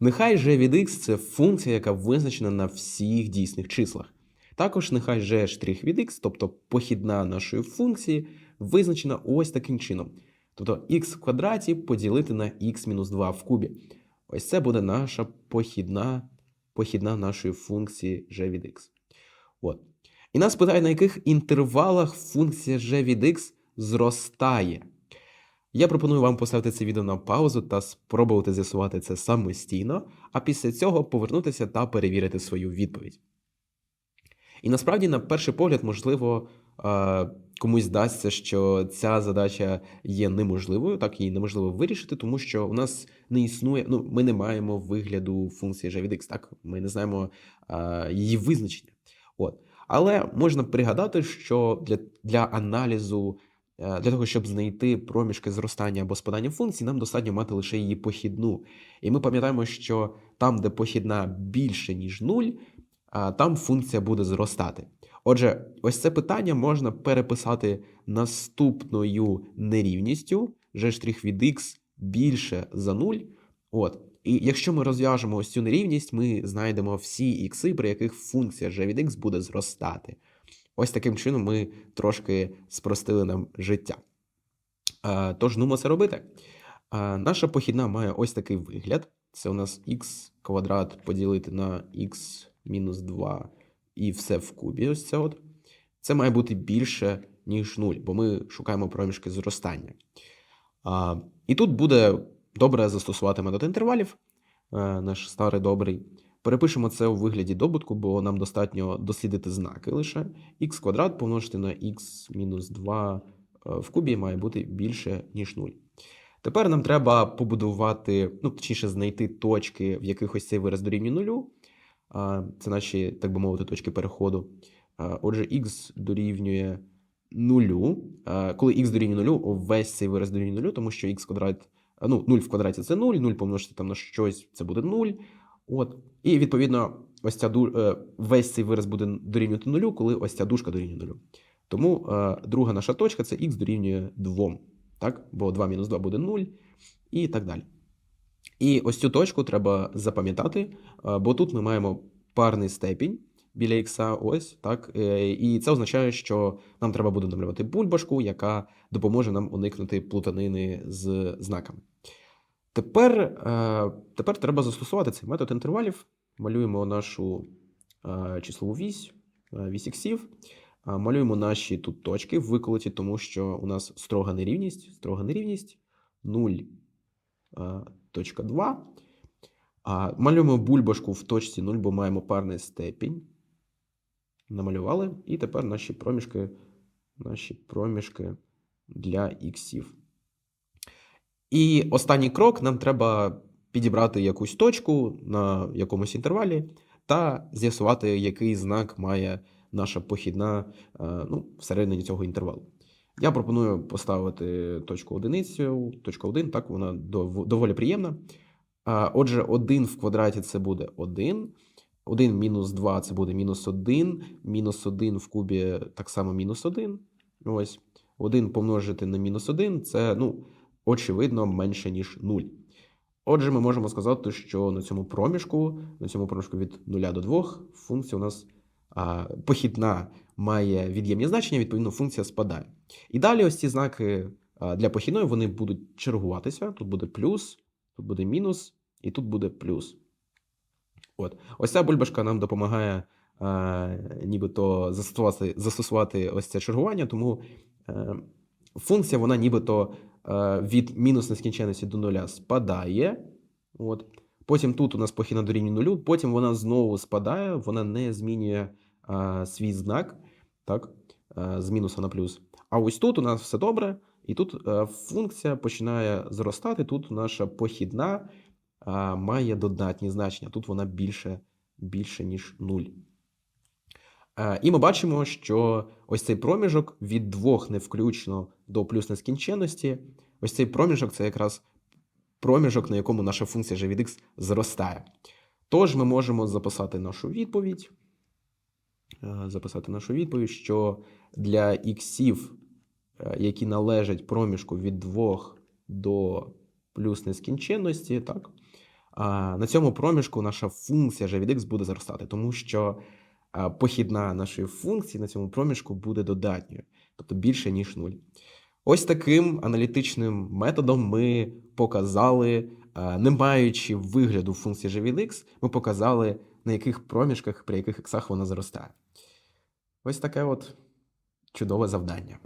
Нехай g від x це функція, яка визначена на всіх дійсних числах. Також нехай g від x, тобто похідна нашої функції, визначена ось таким чином. Тобто x в квадраті поділити на x-2 в кубі. Ось це буде наша похідна, похідна нашої функції g від x. От. І нас питають, на яких інтервалах функція g від x зростає. Я пропоную вам поставити це відео на паузу та спробувати з'ясувати це самостійно, а після цього повернутися та перевірити свою відповідь. І насправді, на перший погляд, можливо, е, комусь здасться, що ця задача є неможливою, так її неможливо вирішити, тому що у нас не існує, ну, ми не маємо вигляду функції g так? Ми не знаємо е, її визначення. От. Але можна пригадати, що для, для аналізу, для того, щоб знайти проміжки зростання або спадання функції, нам достатньо мати лише її похідну. І ми пам'ятаємо, що там, де похідна більше, ніж 0, там функція буде зростати. Отже, ось це питання можна переписати наступною нерівністю g' від x більше за 0. От. І якщо ми розв'яжемо ось цю нерівність, ми знайдемо всі ікси, при яких функція g від x буде зростати. Ось таким чином ми трошки спростили нам життя. Тож, нумо це робити. Наша похідна має ось такий вигляд. Це у нас х квадрат поділити на х мінус 2 і все в кубі. Ось це от. Це має бути більше, ніж 0, бо ми шукаємо проміжки зростання. І тут буде добре застосувати метод інтервалів, е, наш старий добрий. Перепишемо це у вигляді добутку, бо нам достатньо дослідити знаки лише. х квадрат помножити на х мінус 2 е, в кубі має бути більше, ніж 0. Тепер нам треба побудувати, ну, точніше, знайти точки, в яких ось цей вираз дорівнює нулю. Це наші, так би мовити, точки переходу. Отже, х дорівнює нулю. Коли х дорівнює нулю, весь цей вираз дорівнює нулю, тому що х квадрат, ну, 0 в квадраті це 0, 0 помножити там на щось, це буде 0. От. І відповідно, ось ця е, весь цей вираз буде дорівнювати нулю, коли ось ця дужка дорівнює нулю. Тому е, друга наша точка це х дорівнює 2. Так? Бо 2 мінус 2 буде 0 і так далі. І ось цю точку треба запам'ятати, е, бо тут ми маємо парний степінь біля ікса, ось так. І це означає, що нам треба буде намалювати бульбашку, яка допоможе нам уникнути плутанини з знаками. Тепер, е, тепер треба застосувати цей метод інтервалів. Малюємо нашу е, числову вісь, е, вісь іксів. Малюємо наші тут точки виколоті, тому що у нас строга нерівність, строга нерівність 0.2. А, Малюємо бульбашку в точці 0, бо маємо парний степінь. Намалювали. І тепер наші проміжки, наші проміжки для іксів. І останній крок нам треба підібрати якусь точку на якомусь інтервалі та з'ясувати, який знак має наша похідна е, ну, всередині цього інтервалу. Я пропоную поставити точку одиницю, точка 1, так, вона доволі приємна. Отже, 1 в квадраті це буде 1. 1 мінус 2 це буде мінус 1. Мінус 1 в кубі так само мінус 1. Ось. 1 помножити на мінус 1 це, ну, очевидно, менше, ніж 0. Отже, ми можемо сказати, що на цьому проміжку, на цьому проміжку від 0 до 2, функція у нас а, похідна має від'ємні значення, відповідно, функція спадає. І далі ось ці знаки для похідної вони будуть чергуватися. Тут буде плюс, тут буде мінус, і тут буде плюс. От. Ось ця бульбашка нам допомагає а, нібито застосувати, застосувати ось це чергування, тому е, функція, вона нібито від мінус нескінченності до нуля спадає. От. Потім тут у нас похідна дорівнює нулю, потім вона знову спадає, вона не змінює а, свій знак, так, а, з мінуса на плюс. А ось тут у нас все добре, і тут а, функція починає зростати. Тут наша похідна а, має додатні значення. Тут вона більше, більше ніж 0. Е, І ми бачимо, що ось цей проміжок від двох не включно до плюс нескінченності. Ось цей проміжок це якраз проміжок, на якому наша функція g від x зростає. Тож ми можемо записати нашу відповідь. е, Записати нашу відповідь, що для іксів, е, які належать проміжку від 2 до плюс нескінченності, так, на цьому проміжку наша функція g від x буде зростати, тому що похідна нашої функції на цьому проміжку буде додатньою, тобто більше, ніж 0. Ось таким аналітичним методом ми показали, не маючи вигляду функції g x, ми показали, на яких проміжках, при яких іксах вона зростає. Ось таке от чудове завдання.